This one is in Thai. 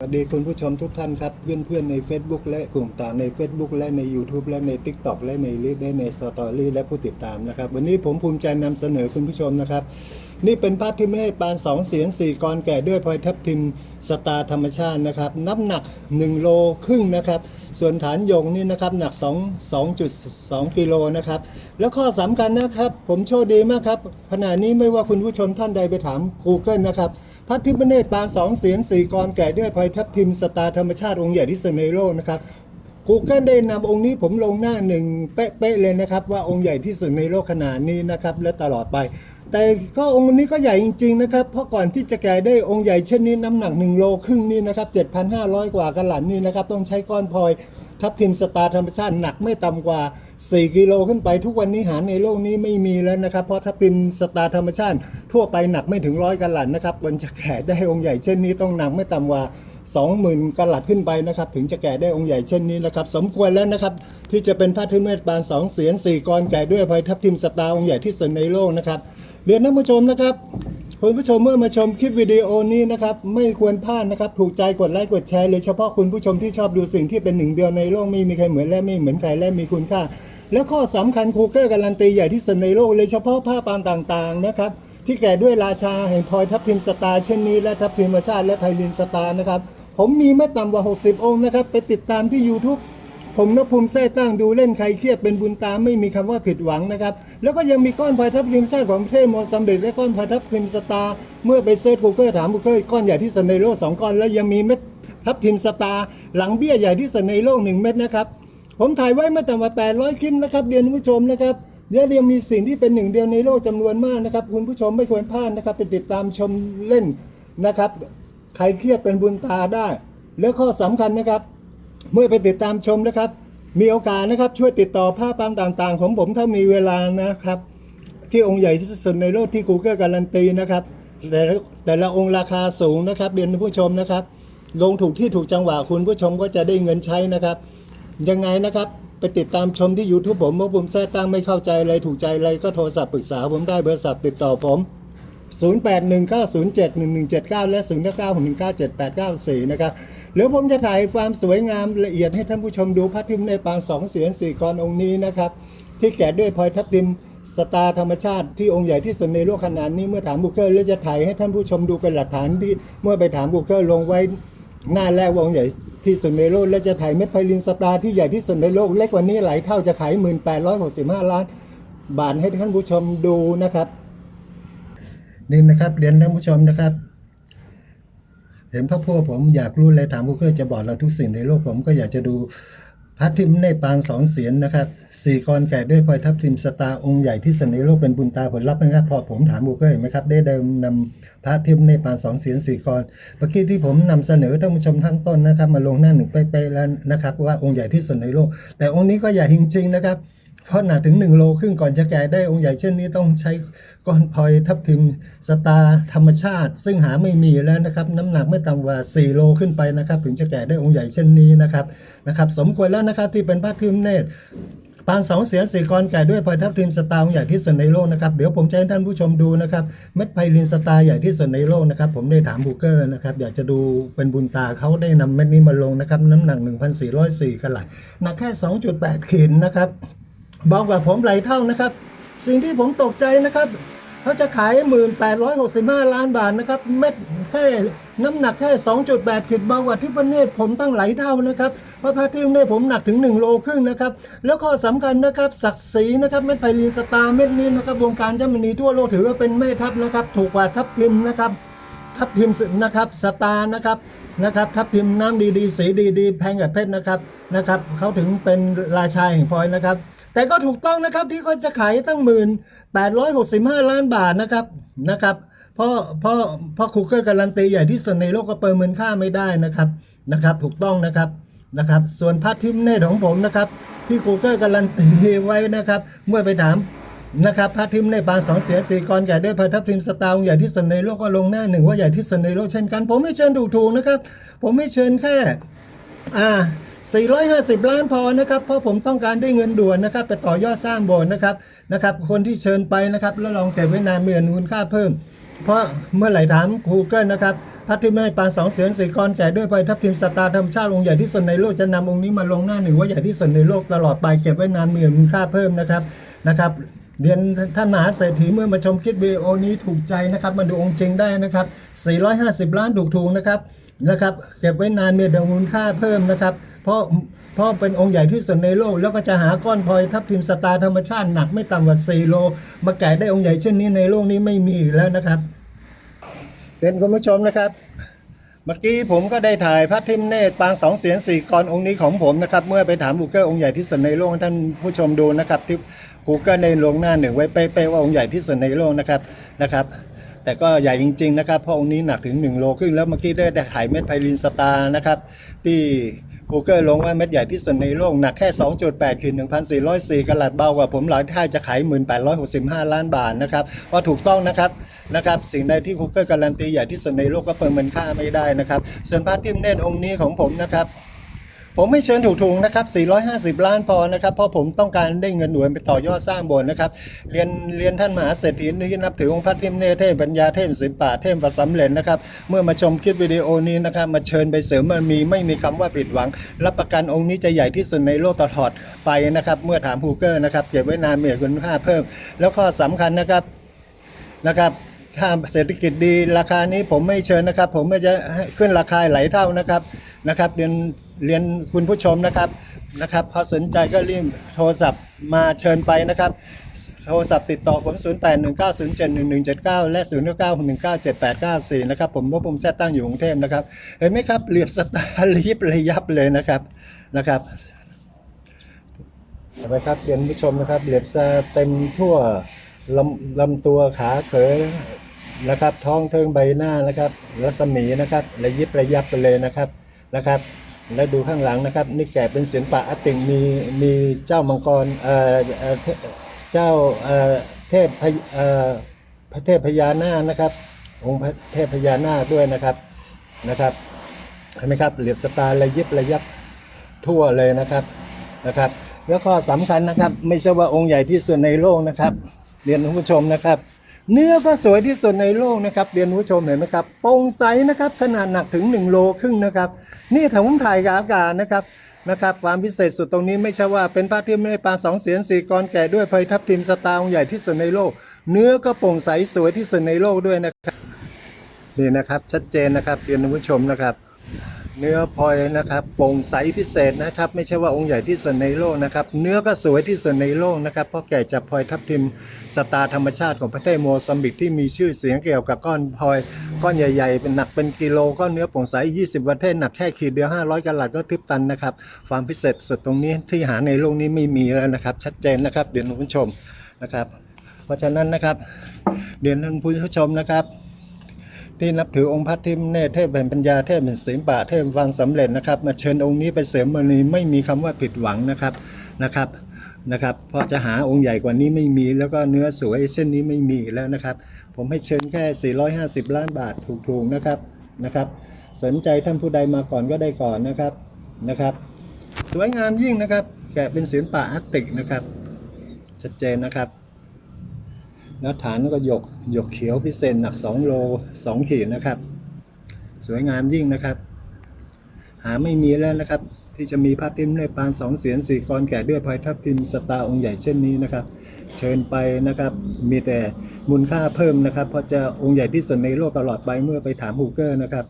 สวัสดีคุณผู้ชมทุกท่านครับ เพื่อนๆใน Facebook และกลุ่มต่างใน Facebook และใน YouTube และใน TikTok และในลิและในสตอรี่และผู้ติดตามนะครับ วันนี้ผมภูมิใจนำเสนอคุณผู้ชมนะครับ นี่เป็นภาพที่ไม่ได้ปานสองเสียนสี่กรแก่ด้วยพลอยทับทิมสตาร์ธรรมชาตินะครับ น้ำหนัก 1 โลครึ่งนะครับ ส่วนฐานยงนี่นะครับ หนัก 2 2.2 กิโลนะครับ แล้วข้อสำคัญนะครับ ผมโชคดีมากครับขณะนี้ไม่ว่าคุณผู้ชมท่านใดไปถาม Google นะครับ พระทิพเนตรปางสองเสียนสี่กรแก่ด้วยพลอยทับทิมสตาธรรมชาติองค์ใหญ่ที่เซเนโรนะครับ Google ได้นำองค์นี้ผมลงหน้าหนึ่งเป๊ะๆเลยนะครับ ว่าองค์ใหญ่ที่สุดในโลกขนาดนี้นะครับ และตลอดไป แต่ก็องค์นี้ก็ใหญ่จริงๆนะครับ เพราะก่อนที่จะแก่ได้องค์ใหญ่เช่นนี้น้ำหนัก 1 โลครึ่งนี่นะครับ 7,500 กว่ากะหลันนี่นะครับ ต้องใช้ก้อนพลอยทับทิมสตาร์ธรรมชาติหนักไม่ต่ำกว่า 4 กิโลขึ้นไปทุกวันนี้หาในโลกนี้ไม่มีแล้วนะครับ เพราะทับทิมสตาร์ธรรมชาติ ทั่วไปหนักไม่ถึงร้อยกะหลันนะครับวันจะแก่ได้องค์ใหญ่เช่นนี้ต้องหนักไม่ต่ำกว่า 20,000กหลัดขึ้นไปนะครับถึงจะแก่ได้องค์ใหญ่เช่นนี้นะครับสมควรแล้วนะครับที่จะเป็นพระทิเมตปานสองเสียนสี่กรแก่ด้วยพลอยทับทิมสตาร์องค์ใหญ่ที่สุดในโลกนะครับเรียนท่านผู้ชมนะครับคุณผู้ชมเมื่อมาชมคลิปวิดีโอนี้นะครับไม่ควรพลาดนะครับถูกใจกดไลค์กดแชร์เลยเฉพาะคุณผู้ชมที่ชอบดูสิ่งที่เป็นหนึ่งเดียวในโลกไม่มีใครเหมือนและไม่เหมือนใครและมีคุณค่า แล้วข้อสำคัญครูเกอร์การันตีใหญ่ที่สุดในโลกเลยเฉพาะผ้าปานต่างๆนะครับที่แก่ด้วยราชาแห่งพลอยทับทิมสตาร์เช่นนี้และทับทิมชาติและไพลินสตาร์นะครับ ผมมีไม่ต่ำกว่า 60 องค์นะครับ ไปติดตามที่ YouTube ผมนภูมิแท้ตั้งดูเล่นใครเครียดเป็นบุญตามไม่มีคำว่าผิดหวังนะครับ แล้วก็ยังมีก้อนพลอยทับทิมไส้ของประเทศโมซัมบิกและก้อนพลอยทับทิมสตาร์เมื่อไปเซิร์ชกูเกิลถามกูเกิลก้อนใหญ่ที่สุดในโลกสองก้อน แล้วยังมีเม็ดทับทิมสตาร์หลังเบี้ยใหญ่ที่สุดในโลกหนึ่งเม็ดนะครับ ผมถ่ายไว้ไม่ต่ำกว่า800 คลิปนะครับเรียนผู้ชมนะครับเดี๋ยวยังมีสิ่งที่เป็นหนึ่งเดียวในโลกจำนวนมากนะครับคุณผู้ชมไม่ควรพลาดนะครับไปติดตามชมเล่นนะครับ ใครเครียดเป็นบุญตาได้ แล้วข้อสำคัญนะครับ เมื่อไปติดตามชมนะครับ มีโอกาสนะครับช่วยติดต่อภาพปามต่างๆ ของผมถ้ามีเวลานะครับ ที่องค์ใหญ่ที่สุดในโลกที่ Google การันตีนะครับแต่แต่ละองค์ราคาสูงนะครับเรียนผู้ชมนะครับ ลงถูกที่ถูกจังหวะคุณผู้ชมก็จะได้เงินใช้นะครับ ยังไงนะครับไปติดตามชมที่ YouTube ผมเมื่อผมแท้ตั้งไม่เข้าใจอะไรถูกใจอะไรก็โทรศัพท์ปรึกษาผมได้เบอร์ศัพท์ติดต่อผม 0819071179 และ 0916197894 นะครับแล้วผมจะถ่ายความสวยงามละเอียดให้ท่านผู้ชมดูพระทิมในปางสองเสียนสี่กรองค์นี้นะครับ ที่แกะด้วยพลอยทับทิมสตาร์ธรรมชาติที่องค์ใหญ่ที่สุดในโลกขนาดนี้เมื่อถามบุคเกอร์แล้วจะถ่ายให้ท่านผู้ชมดูเป็นหลักฐานที่เมื่อไปถามบุคเกอร์ลงไว้หน้าแรกว่าองค์ใหญ่ที่สุดในโลกและจะถ่ายเม็ดไพลินสตาร์ที่ใหญ่ที่สุดในโลกเล็กกว่านี้หลายเท่าจะขาย 1865 ล้านบาทให้ท่านผู้ชมดูนะครับ นี่นะครับเรียนท่านผู้ชมนะครับ เห็นพระพวกผมอยากรู้อะไรถามกูเกิลจะบอกเราทุกสิ่งในโลกผมก็อยากจะดูพระทิมในปางสองเสียนนะครับสี่กรแก่ด้วยพลอยทับทิมสตาองค์ใหญ่ที่สุดในโลกเป็นบุญตาผลลัพธ์นะครับพอผมถามกูเกิลเห็นไหมครับ ได้เดิมนำพระทิมในปางสองเสียนสี่กรเมื่อกี้ที่ผมนำเสนอท่านผู้ชมทั้งต้นนะครับ มาลงหน้าหนึ่งเป๊ะๆแล้วนะครับ ว่าองค์ใหญ่ที่สุดในโลก แต่องค์นี้ก็ใหญ่จริงๆนะครับ เพราะหนักถึง 1 โลครึ่งก่อนจะแก่ได้องค์ใหญ่เช่นนี้ต้องใช้ก้อนพลอยทับทิมสตาธรรมชาติ ซึ่งหาไม่มีแล้วนะครับ น้ำหนักไม่ต่ำกว่า 4 โลขึ้นไปนะครับ ถึงจะแก่ได้องค์ใหญ่เช่นนี้นะครับนะครับ สมควรแล้วนะครับที่เป็นพระทิมเนตรปางสองเสียสี่กรแก่ด้วยพลอยทับทิมสตาร์องค์ใหญ่ที่สุดในโลกนะครับเดี๋ยวผมจะให้ท่านผู้ชมดูนะครับเม็ดไพลินสตาร์ใหญ่ที่สุดในโลกนะครับผมได้ถามบูเกอร์นะครับอยากจะดูเป็นบุญตาเขาได้นำเม็ดนี้มาลงนะครับน้ำหนัก 1,404กะหลัดหนักแค่ 2.8ขีดนะครับ บอกว่าผมไหลเท่านะครับ สิ่งที่ผมตกใจนะครับเขาจะขาย 1865 ล้านบาทนะครับเม็ดแค่น้ำหนักแค่ 2.8ขีดเบากว่าที่ประเนตรผมตั้งไหลเท่านะครับเพราะพระที่ประเนตรผมหนักถึง 1 โลครึ่งนะครับ แล้วข้อสำคัญนะครับศักดิ์ศรีนะครับเม็ดไพลีนสตาร์เม็ดนี้นะครับวงการจ้ามณีทั่วโลกถือว่าเป็นแม่ทัพนะครับ ถูกกว่าทัพทิมนะครับ ทับทิมนะครับสตาร์นะครับนะครับทับทิมน้ำดีๆสีดีๆแพงกับเพชรนะครับนะครับเขาถึงเป็นราชาแห่งพลอยนะครับ แต่ก็ถูกต้องนะครับที่เขาจะขายตั้งหมื่นแปดร้อยหกสิบห้าล้านบาทนะครับนะครับเพราะเพราะเพราะคูเกอร์การันตีใหญ่ที่สุดในโลกก็เปิดเงินค่าไม่ได้นะครับนะครับ ถูกต้องนะครับนะครับ ส่วนพัดทิมเนตของผมนะครับที่คูเกอร์การันตีไว้นะครับ เมื่อไปถามนะครับพระทิมในปางสองเสียสี่กรใหญ่ด้วยพระทับทิมสตาร์ใหญ่ที่สุดในโลกก็ลงหน้าหนึ่งว่าใหญ่ที่สุดในโลกเช่นกัน ผมไม่เชิญถูกถูกๆนะครับ ผมไม่เชิญแค่อ่า 450 ล้านพอนะครับ เพราะผมต้องการได้เงินด่วนนะครับไปต่อยอดสร้างโบสถ์นะครับนะครับ คนที่เชิญไปนะครับ แล้วลองเก็บไว้นานเมื่อนูนค่าเพิ่ม เพราะเมื่อไหร่ถาม Google นะครับพระที่ไม่ปางสองเสียนสีกรแก่ด้วยพลอยทับทิมสตาร์ธรรมชาติองค์ใหญ่ที่สุดในโลกจะนำองค์นี้มาลงหน้าหนึ่งว่าใหญ่ที่สุดในโลกตลอดไปเก็บไว้นานมีมูลค่าเพิ่มนะครับนะครับเรียนท่านมหาเศรษฐีเมื่อมาชมคลิปวิดีโอนี้ถูกใจนะครับ มาดูองค์จริงได้นะครับ 450 ล้านถูกๆนะครับ นะครับ เก็บไว้นานมีมูลค่าเพิ่มนะครับ เพราะเพราะเป็นองค์ใหญ่ที่สุดในโลก แล้วก็จะหาก้อนพลอยทับทิมสตาร์ธรรมชาติหนักไม่ต่ำกว่า4โล มาแกะได้องค์ใหญ่เช่นนี้ในโลกนี้ไม่มีอีกแล้วนะครับเป็นคุณผู้ชมนะครับ เมื่อกี้ผมก็ได้ถ่ายพระทิมเนตรปางสองเสียงสี่กรองค์นี้ของผมนะครับ เมื่อไปถาม Google องค์ใหญ่ที่สุดในโลกท่านผู้ชมดูนะครับที่ Google ในลงหน้าหนึ่งไว้เป๊ะๆว่าองค์ใหญ่ที่สุดในโลกนะครับนะครับ แต่ก็ใหญ่จริง ๆ นะครับพระองค์นี้หนักถึง 1 โลครึ่งแล้วเมื่อกี้ได้ถ่ายเม็ดไพลินสตาร์นะครับ ที่ Google ลงว่าเม็ดใหญ่ที่สุดในโลกหนักแค่ 2.8ขีด1,404กะลัดเบากว่าผมหลายท่าจะขาย 1,865 ล้านบาทนะครับว่าถูกต้องนะครับนะครับสิ่งใดที่ Google การันตีใหญ่ที่สุดในโลกก็ประเมินค่าไม่ได้นะครับส่วนพระทิมเนตองค์นี้ของผมนะครับ ผมไม่เชิญถูกๆนะครับ 450 ล้านพอนะครับ เพราะผมต้องการได้เงินหน่วยไปต่อยอดสร้างโบสถ์นะครับ เรียนเรียนท่านมหาเศรษฐีที่นับถือองค์พระเทพเนเทพปัญญาเทพศิลปะเทพประสำเร็จนะครับ เมื่อมาชมคลิปวิดีโอนี้นะครับ มาเชิญไปเสริมมันมีไม่มีคำว่าผิดหวัง รับประกันองค์นี้จะใหญ่ที่สุดในโลกตลอดไปนะครับ เมื่อถามฮูเกอร์นะครับ เก็บไว้นานเมีคุณค่าเพิ่ม แล้วข้อสำคัญนะครับนะครับถ้าเศรษฐกิจดีราคานี้ผมไม่เชิญนะครับ ผมไม่จะขึ้นราคาไหลายเท่านะครับนะครับเรียน เรียนคุณผู้ชมนะครับนะครับพอสนใจก็รีบโทรศัพท์มาเชิญไปนะครับ โทรศัพท์ติดต่อผม 0819071179 และ 0991978894 นะครับ ผมว่าผมแซตตั้งอยู่กรุงเทพนะครับ เห็นไหมครับ เหลียบสตาร์ระยิบระยับเลยนะครับนะครับเห็นไหมครับเรียนผู้ชมนะครับ เหลียบสเต็มทั่วลำลำตัวขาเขยนะครับ ท้องเทิงใบหน้านะครับรัศมีนะครับระยิบระยับไปเลยนะครับนะครับ แล้วดูข้างหลังนะครับ นี่แกะเป็นศิลปะอติงมีมีเจ้ามังกรเอ่อเอ่อเจ้าเอ่อเทพพญเอ่อพระเทพพญานาคนะครับ องค์พระเทพพญานาคด้วยนะครับนะครับเห็นไหมครับเหลียบสตาร์ระยิบระยับทั่วเลยนะครับนะครับ แล้วก็สำคัญนะครับ ไม่ใช่ว่าองค์ใหญ่ที่สุดในโลกนะครับ เรียนคุณผู้ชมนะครับ เนื้อก็สวยที่สุดในโลกนะครับเรียนผู้ชมเห็นไหมครับโปร่งใสนะครับขนาดหนักถึง 1 โลครึ่งนะครับ นี่ถ้าผมถ่ายกับอากาศนะครับนะครับความพิเศษสุดตรงนี้ไม่ใช่ว่าเป็นพระที่ไม่ได้ปานสองเสียนสี่กรแก่ด้วยเพลทับทิมสตาร์องใหญ่ที่สุดในโลก เนื้อก็โปร่งใสสวยที่สุดในโลกด้วยนะครับนี่นะครับชัดเจนนะครับเรียนผู้ชมนะครับ เนื้อพลอยนะครับโปร่งใสพิเศษนะครับ ไม่ใช่ว่าองค์ใหญ่ที่สุดในโลกนะครับ เนื้อก็สวยที่สุดในโลกนะครับ เพราะแก่จากพลอยทับทิมสตาร์ธรรมชาติของประเทศโมซัมบิกที่มีชื่อเสียงเกี่ยวกับก้อนพลอยก้อนใหญ่ๆ เป็นหนักเป็นกิโลก้อนเนื้อโปร่งใส 20 ประเทศหนักแค่ขีดเดียว 500กะลัดก็ทึบตันนะครับ ความพิเศษสุดตรงนี้ที่หาในโลกนี้ไม่มีแล้วนะครับ ชัดเจนนะครับเดี๋ยวท่านผู้ชมนะครับ เพราะฉะนั้นนะครับเดี๋ยวท่านผู้ชมนะครับ ที่นับถือองค์พระทิมเนตเทพเป็นปัญญาเทพเป็นศิลปะเทพฟังสำเร็จนะครับมาเชิญองค์นี้ไปเสริมมณีไม่มีคำว่าผิดหวังนะครับนะครับนะครับเพราะจะหาองค์ใหญ่กว่านี้ไม่มี แล้วก็เนื้อสวยเช่นนี้ไม่มีแล้วนะครับ ผมให้เชิญแค่ 450 ล้านบาทถูกๆนะครับนะครับ สนใจท่านผู้ใดมาก่อนก็ได้ก่อนนะครับนะครับ สวยงามยิ่งนะครับ แกะเป็นศิลปะอาร์ติกนะครับ ชัดเจนนะครับ แล้วฐานก็หยกหยกเขียวพิเศษหนัก 2 โล 2 ขีดนะครับ สวยงามยิ่งนะครับ หาไม่มีแล้วนะครับ ที่จะมีพระติมในปานสองเสียนสี่กรแก่ด้วยพลอยทับทิมสตาร์องค์ใหญ่เช่นนี้นะครับ เชิญไปนะครับ มีแต่มูลค่าเพิ่มนะครับ เพราะจะองค์ใหญ่ที่สุดในโลกตลอดไปเมื่อไปถามฮูเกอร์นะครับ